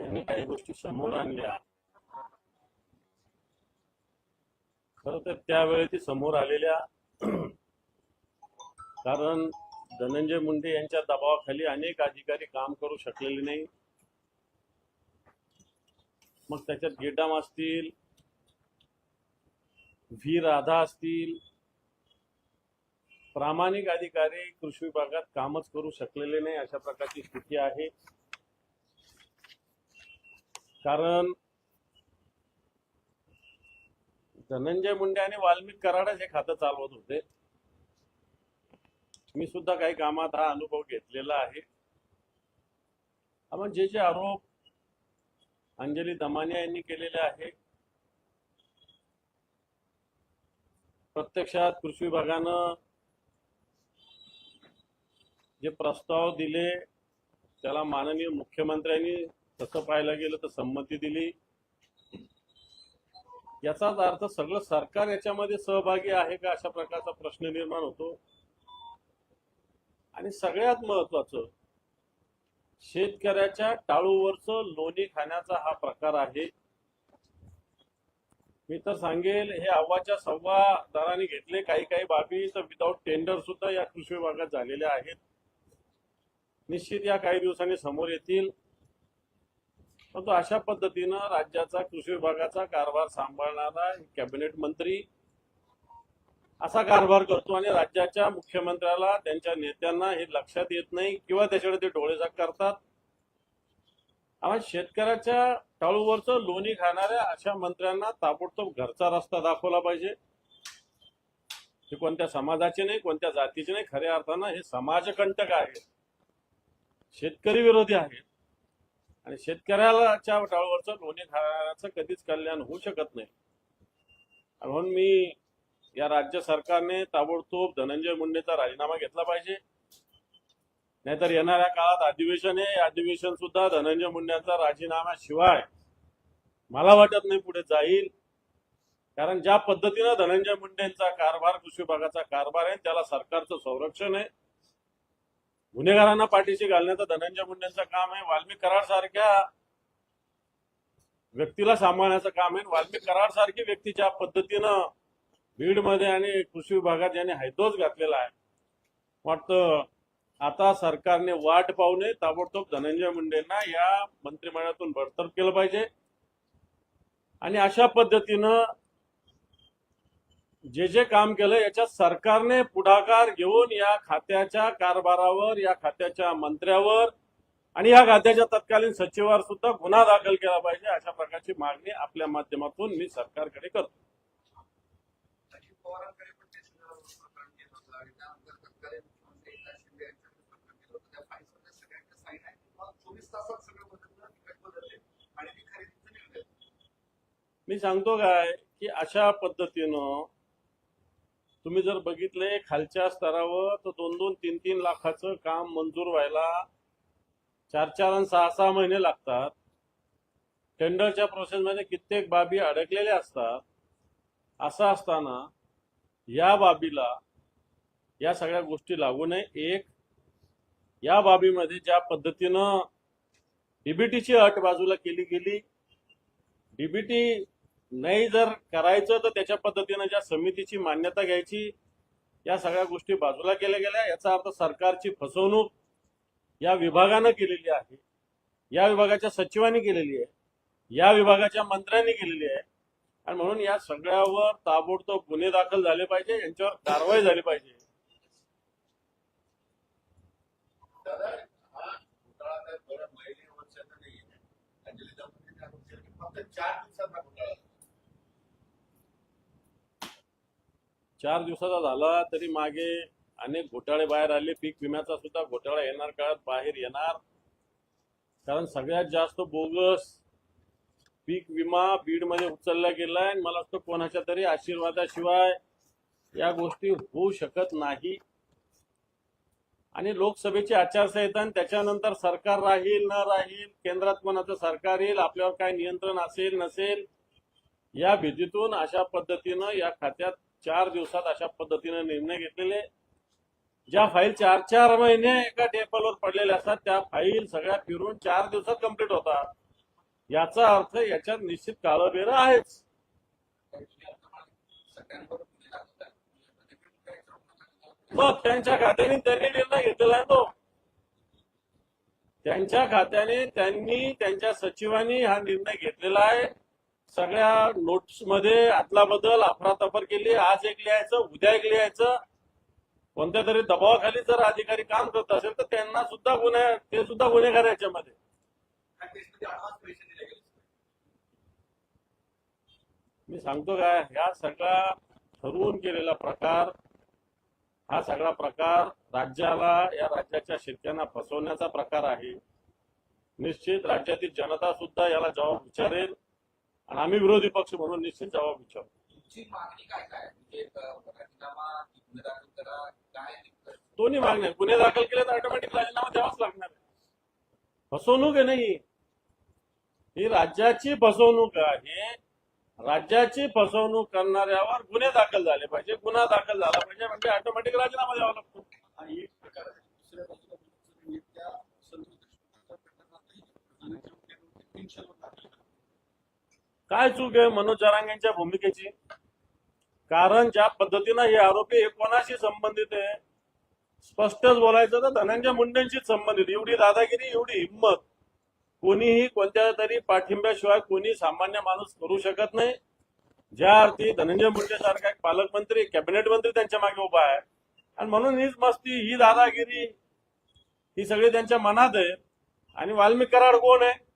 त्यांनी काही गोष्टी समोर आणल्या. खर तर त्यावेळी ती समोर आलेल्या कारण धनंजय मुंडे यांच्या दबावाखाली अनेक अधिकारी काम करू शकलेले नाही. मग त्याच्यात गेटाम असतील व्ही राधा असतील प्रामाणिक अधिकारी कृषी विभागात कामच करू शकलेले नाही अशा प्रकारची स्थिती आहे. कारण धनंजय मुंडे आणि वाल्मिक कराडच हे खातं चालवत होते. मी सुद्धा काही कामात हा अनुभव घेतलेला आहे. आपण जे जे आरोप अंजली दमानिया यांनी केलेले आहे प्रत्यक्षात कृषी विभागानं जे प्रस्ताव दिले त्याला माननीय मुख्यमंत्र्यांनी तसं पाहायला गेलं तर संमती दिली. याचाच अर्थ सगळं सरकार याच्यामध्ये सहभागी आहे का अशा प्रकारचा प्रश्न निर्माण होतो? आणि सगळ्यात महत्वाचं शेतकऱ्याच्या टाळूवरच लोणी खाण्याचा हा प्रकार आहे. मी तर सांगेल हे अव्वाच्या सव्वा दराने घेतले काही काही बाबी तर विदाऊट टेंडर सुद्धा या कृषी विभागात झालेल्या आहेत. निश्चित या काही दिवसांनी समोर येतील. परंतु अशा पद्धतीनं राज्याचा कृषी विभागाचा कारभार सांभाळणारा कॅबिनेट मंत्री असा कारभार करतो आणि राज्याच्या मुख्यमंत्र्याला त्यांच्या नेत्यांना हे लक्षात येत नाही किंवा त्याच्याकडे ते डोळेझाक करतात. आम्हाला शेतकऱ्याच्या टाळूवरचं लोणी खाणाऱ्या अशा मंत्र्यांना ताबडतोब घरचा रस्ता दाखवला पाहिजे. हे कोणत्या समाजाचे नाही कोणत्या जातीचे नाही खऱ्या अर्थानं हे समाजकंटक आहे. शेतकरी विरोधी आहेत. आणि शेतकऱ्याच्या टाळूवरचं लोणी खाण्याचं कधीच कल्याण होऊ शकत नाही. म्हणून मी या राज्य सरकारने ताबडतोब धनंजय मुंडेचा राजीनामा घेतला पाहिजे. नाहीतर येणाऱ्या काळात अधिवेशन आहे. अधिवेशन सुद्धा धनंजय मुंडेचा राजीनाम्याशिवाय मला वाटत नाही पुढे जाईल. कारण ज्या पद्धतीनं धनंजय मुंडेंचा कारभार कृषी विभागाचा कारभार आहे त्याला सरकारचं संरक्षण आहे. गुन्हेगारांना पाठीशी घालण्याचं धनंजय मुंडेंचं काम आहे. वाल्मिक करार सारख्या व्यक्तीला सांभाळण्याचं काम आहे. वाल्मिक कराड सारखी व्यक्ती ज्या पद्धतीनं बीडमध्ये आणि कृषी विभागात यांनी हैदोस घातलेला आहे. वाटतं आता सरकारने वाट पाहू नये. ताबडतोब धनंजय मुंडेंना या मंत्रिमंडळातून बडतर्फ केलं पाहिजे. आणि अशा पद्धतीनं जे जे काम केलं याच्यात सरकारने पुढाकार घेऊन या खात्याच्या कारभारावर या खात्याच्या मंत्र्यावर आणि या खात्याच्या तत्कालीन सचिवावर सुद्धा गुन्हा दाखल केला पाहिजे अशा प्रकारची मागणी आपल्या माध्यमातून मी सरकारकडे करतो. मी सांगतो काय की अशा पद्धतीनं तुम्ही जर बघितले खालच्या स्तरावर तर दोन दोन तीन तीन लाखाचं काम मंजूर व्हायला चार चार आणि सहा सहा महिने लागतात. टेंडरच्या प्रोसेसमध्ये कित्येक बाबी अडकलेल्या असतात. असं असताना या बाबीला या सगळ्या गोष्टी लागू नये. एक या बाबीमध्ये ज्या पद्धतीनं डीबीटीची अट बाजूला केली गेली डीबीटी नाही जर करायचं तर त्याच्या पद्धतीनं ज्या समितीची मान्यता घ्यायची या सगळ्या गोष्टी बाजूला केल्या गेल्या. याचा अर्थ सरकारची फसवणूक या विभागानं केलेली आहे. या विभागाच्या सचिवांनी केलेली आहे. या विभागाच्या मंत्र्यांनी केलेली आहे. आणि म्हणून या सगळ्यावर ताबडतोब गुन्हे दाखल झाले पाहिजे यांच्यावर कारवाई झाली पाहिजे. चार हा घोटाळा काय बरं महिने वर्षाचा नाही आहे अंजली दमनने आरोप केला की फक्त चार दिवसात हा घोटाळा झाला. चार दिवसाचा झाला तरी मागे अनेक घोटाळे बाहेर आले. पीक विम्याचा सुद्धा घोटाळा येणार काळात बाहेर येणार. कारण सगळ्यात जास्त बोगस पीक विमा बीडमध्ये उचलला गेला आणि मला वाटतं कोणाच्या तरी आशीर्वादाशिवाय या गोष्टी होऊ शकत नाही. आणि लोकसभेची आचारसंहिता आणि त्याच्यानंतर सरकार राहील न राहील केंद्रात कोणाचं सरकार येईल आपल्यावर काय नियंत्रण असेल नसेल या भीतीतून अशा पद्धतीनं या खात्यात चार दिवसात अशा पद्धतीने निर्णय घेतलेले. ज्या फाईल चार चार महिने एका टेबलवर पडलेल्या असतात त्या फाईल सगळ्या फिरून चार दिवसात कंप्लीट होतात. याचा अर्थ याच्यात निश्चित काळबेर आहेच. मग त्यांच्या खात्याने त्यांनी निर्णय घेतलेला आहे तो. त्यांच्या खात्याने त्यांनी त्यांच्या सचिवांनी हा निर्णय घेतलेला आहे. सगळ्या नोट्समध्ये आतला बदल अफरातफर केली. आज एक लिहायचं उद्या एक लिहायचं. कोणत्या तरी दबावाखाली जर अधिकारी काम करत असेल तर त्यांना सुद्धा गुन्हे ते सुद्धा गुन्हेगार याच्यामध्ये. मी सांगतो काय ह्या सगळा ठरवून केलेला प्रकार हा सगळा प्रकार राज्याला या राज्याच्या शेतकऱ्यांना फसवण्याचा प्रकार आहे. निश्चित राज्यातील जनता सुद्धा याला जबाब विचारेल. आणि आम्ही विरोधी पक्ष म्हणून निश्चित जबाब विचारू तुमची मागणी काय काय? म्हणजे? दोन्ही मागण्या गुन्हे दाखल केले तर ऑटोमॅटिक राजीनामा द्यावाच लागणार आहे. फसवणूक आहे नाही ही. राज्याची फसवणूक आहे. राज्याची फसवणूक करणाऱ्यावर गुन्हे दाखल झाले पाहिजे. गुन्हा दाखल झाला पाहिजे. म्हणजे ऑटोमॅटिक राजीनामा द्यावा लागतो आणि एक प्रकार आहे दुसऱ्या बाजूला म्हणजे त्या संतोष देशमुखांच्या प्रकरणातही अनेक लोकांनी तीनशे लोक दाखल केले. काय चूक आहे मनोज जरांगेंच्या भूमिकेची? कारण ज्या पद्धतीनं हे आरोपी हे कोणाशी संबंधित आहे स्पष्टच बोलायचं तर धनंजय मुंडेंशीच संबंधित एवढी दादागिरी एवढी हिंमत कोणीही कोणत्या तरी पाठिंब्याशिवाय कोणी सामान्य माणूस करू शकत नाही. ज्या अर्थी धनंजय मुंडे सारखा एक पालकमंत्री कॅबिनेट मंत्री त्यांच्या मागे उभा आहे. आणि म्हणून हीच मस्ती ही दादागिरी ही सगळी त्यांच्या मनात आहे. आणि वाल्मिक कराड कोण आहे?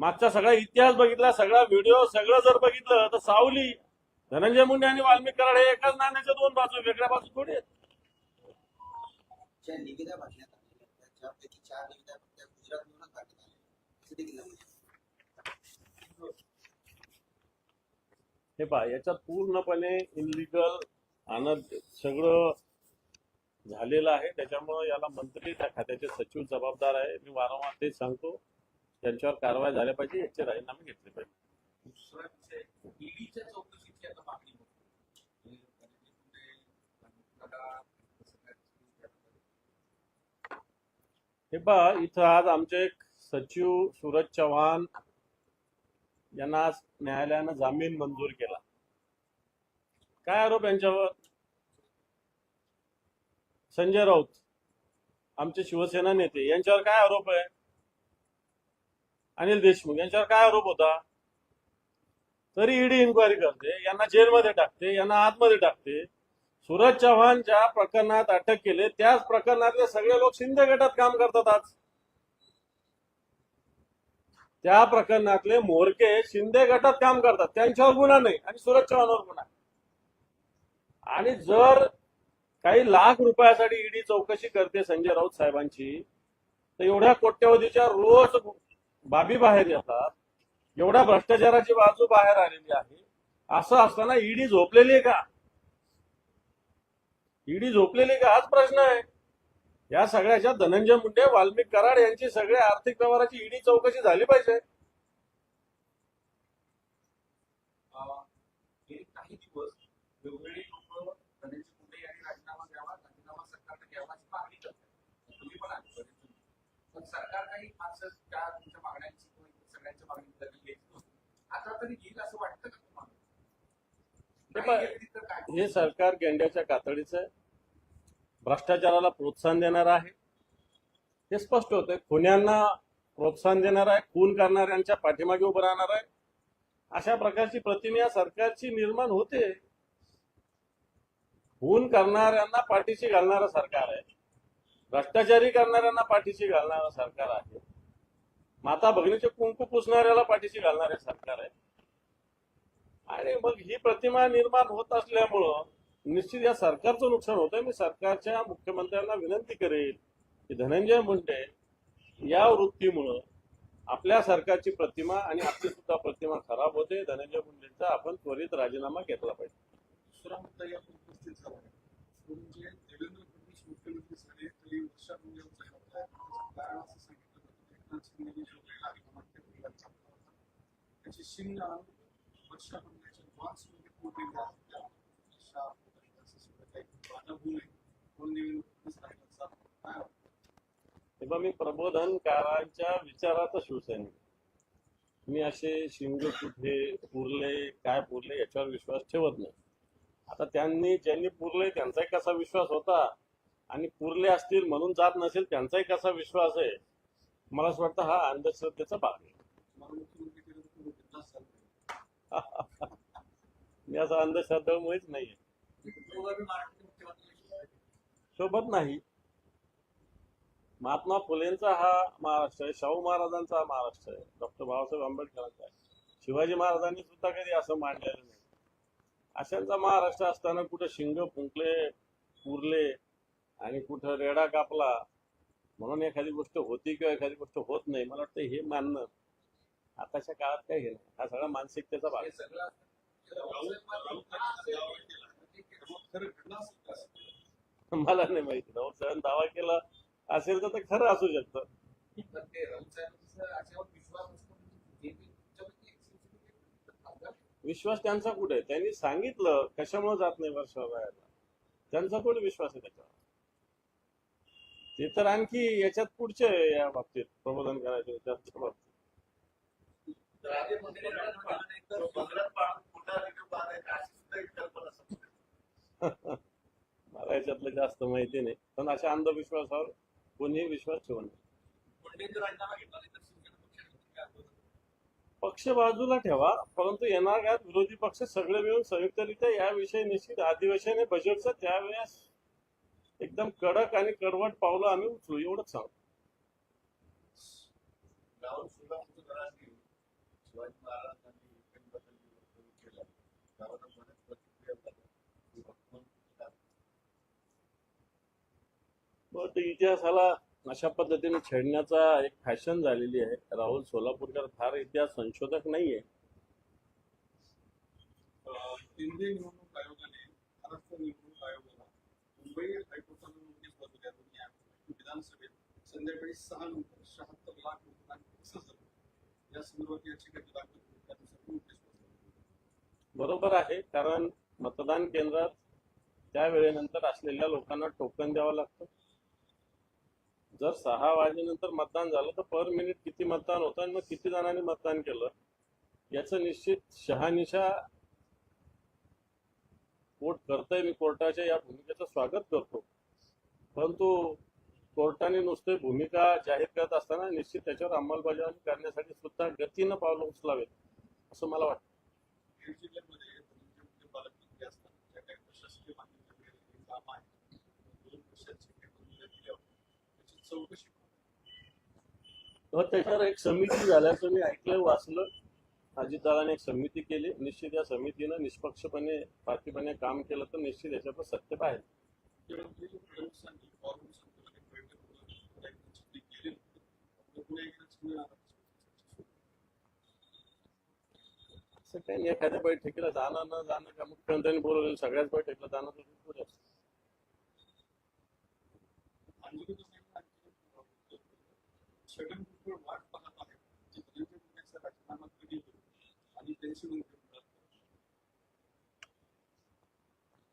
मागचा सगळा इतिहास बघितला सगळा व्हिडिओ सगळं जर बघितलं तर सावली धनंजय मुंडे आणि वाल्मिक कराड हे एकाच नाण्याच्या दोन बाजू वेगळ्या बाजू थोडी आहेत. हे पहा याच्यात पूर्णपणे इनलिगल आणि सगळं झालेलं आहे. त्याच्यामुळं याला मंत्री त्या खात्याचे सचिव जबाबदार आहे. मी वारंवार तेच सांगतो. त्यांच्यावर कारवाई झाल्या पाहिजे याचे राजीनामे घेतले पाहिजे. दुसरा विषय ईडीच्या चौकशीची आता मागणी हे पहा इथं आज आमचे एक सचिव सूरज चव्हाण यांना आज न्यायालयानं जामीन मंजूर केला. काय आरोप यांच्यावर? संजय राऊत आमचे शिवसेना नेते यांच्यावर काय आरोप आहे? अनिल देशमुख यांच्यावर काय आरोप होता? तरी ईडी इन्क्वायरी करते यांना जेलमध्ये टाकते यांना आतमध्ये टाकते. सूरज चव्हाण ज्या प्रकरणात अटक केले त्याच प्रकरणातले सगळे लोक शिंदे गटात काम करतात आज. त्या प्रकरणातले मोरके शिंदे गटात काम करतात त्यांच्यावर गुन्हा नाही आणि सुरज चव्हाणवर गुन्हा. आणि जर काही लाख रुपयासाठी ईडी चौकशी करते संजय राऊत साहेबांची तर एवढ्या कोट्यवधीच्या रोज बाबी बाहेर येतात. एवढ्या भ्रष्टाचाराची बाजू बाहेर आलेली आहे. असं असताना ईडी झोपलेली आहे का? ईडी झोपलेली का? हाच प्रश्न आहे. या सगळ्याच्या धनंजय मुंडे वाल्मिक कराड यांची सगळ्या आर्थिक व्यवहाराची ईडी चौकशी झाली पाहिजे. काही दिवस लोक धनंजय मुंडे यांनी राजीनामा द्यावा राजीनामा सरकारने अशी मागणी करतात. तुम्ही पण पण सरकार काही असं मागण्यांची सगळ्यांच्या मागणी. आता तरी घेईल असं वाटतं का तुम्हाला? हे सरकार गेंड्याच्या कातडीचं आहे. भ्रष्टाचाराला प्रोत्साहन देणार आहे. हे स्पष्ट होतंय. खुन्यांना प्रोत्साहन देणार आहे. खून करणाऱ्यांच्या पाठीमागे उभं राहणार आहे. अशा प्रकारची प्रतिमा सरकारची निर्माण होते. खून करणाऱ्यांना पाठीशी घालणारं सरकार आहे. भ्रष्टाचारी करणाऱ्यांना पाठीशी घालणारं सरकार आहे. माता भगिनीचे कुंकू पुसणाऱ्याला पाठीशी घालणारे सरकार आहे. आणि मग ही प्रतिमा निर्माण होत असल्यामुळं निश्चित या सरकारचं नुकसान होतंय. मी सरकारच्या मुख्यमंत्र्यांना विनंती करेल की धनंजय मुंडे या वृत्तीमुळं आपल्या सरकारची प्रतिमा आणि आपली सुद्धा प्रतिमा खराब होते. धनंजय मुंडेंचा आपण त्वरित राजीनामा घेतला पाहिजे. दुसरा मुद्दा या उपस्थित झाला म्हणजे देवेंद्र फडणवीस मुख्यमंत्री झाले तरी वर्षा मुंडे होता कारण असं सांगितलं एकनाथ शिंदेने जो वेळ हायकमांड केला त्याची शिंग वर्षा तेव्हा मी प्रबोधनकारांच्या विचारातच शिवसैनिक. मी असे शिंग कुठे पुरले काय पुरले याच्यावर विश्वास ठेवत नाही. आता त्यांनी ज्यांनी पुरले त्यांचाही कसा विश्वास होता? आणि पुरले असतील म्हणून जात नसेल त्यांचाही कसा विश्वास आहे? मला असं वाटतं हा अंधश्रद्धेचा भाग आहे. मी असा अंधश्रद्धामुळेच नाहीये. सोबत नाही. महात्मा फुलेंचा हा महाराष्ट्र आहे शाहू महाराजांचा हा महाराष्ट्र आहे. डॉक्टर बाबासाहेब आंबेडकरांचा आहे. शिवाजी महाराजांनी सुद्धा कधी असं मांडलेलं नाही. अशांचा महाराष्ट्र असताना कुठं शिंग फुंकले पुरले आणि कुठं रेडा कापला म्हणून एखादी गोष्ट होती किंवा एखादी गोष्ट होत नाही मला वाटतं हे मानणं आताच्या काळात हे नाही. हा सगळा मानसिकतेचा भाग मला नाही माहिती. राऊत साहेबांनी दावा केला असेल तर ते खरं असू शकतं. विश्वास म्हणजे विश्वास त्यांचा कुठे आहे? त्यांनी सांगितलं कशामुळे जात नाही राहायला त्यांचा कुठे विश्वास आहे त्याच्यावर? ते तर आणखी याच्यात पुढचे या बाबतीत प्रबोधन करायचे त्यांच्या बाबतीत. मला याच्यातलं जास्त माहिती नाही पण अशा अंधविश्वासावर कोणीही विश्वास ठेवू नये. पक्ष बाजूला ठेवा परंतु येणार विरोधी पक्ष सगळे मिळून संयुक्तरित्या याविषयी निश्चित अधिवेशन आहे बजेटचं त्यावेळेस एकदम कडक आणि कडवट पावलं आम्ही उचलू एवढंच सांगतो इतिहासाला अशा पद्धतीने छेडण्याचा एक फॅशन झालेली आहे. राहुल सोलापूरकर फार इतिहास संशोधक नाहीये. केंद्रीय निवडणूक आयोगाने महाराष्ट्र निवडणूक आयोगाला मुंबई हायकोर्टाला नोटीस बजावली आहे दोन्ही ऍप. विधानसभेत संध्याकाळी सहा नंतर शहात्तर लाख मतदान झालं. या संदर्भात याचिका दाखल त्यानुसार नोटीस बरोबर आहे कारण मतदान केंद्रात त्या वेळेनंतर असलेल्या लोकांना टोकन द्यावं लागतं. जर सहा वाजेनंतर मतदान झालं तर पर मिनिट किती मतदान होतं आणि मग किती जणांनी मतदान केलं? याचं निश्चित शहानिशा कोर्ट करतंय. मी कोर्टाच्या या भूमिकेचं स्वागत करतो. परंतु कोर्टाने नुसते भूमिका जाहीर करत असताना निश्चित त्याच्यावर अंमलबजावणी करण्यासाठी सुद्धा गतीनं पावलं उचलावेत असं मला वाटतं. तर त्याच्यावर एक समिती झाल्याचं मी ऐकलं वाचलं. अजितदादाने एक समिती केली. निश्चित या समितीनं निष्पक्षपणे पारखीपणे काम केलं तर निश्चित याच्यावर सत्य पाहिजे असं काही नाही एखाद्या बैठकीला जाणं न जाणं का मुख्यमंत्र्यांनी बोलवलेलं सगळ्याच बैठकीला जाणं तर पुढे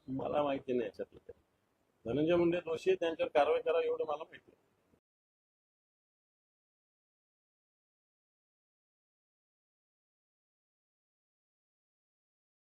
मला माहिती नाही याच्यातलं धनंजय मुंडे दोषी त्यांच्यावर कारवाई करावी एवढं मला माहिती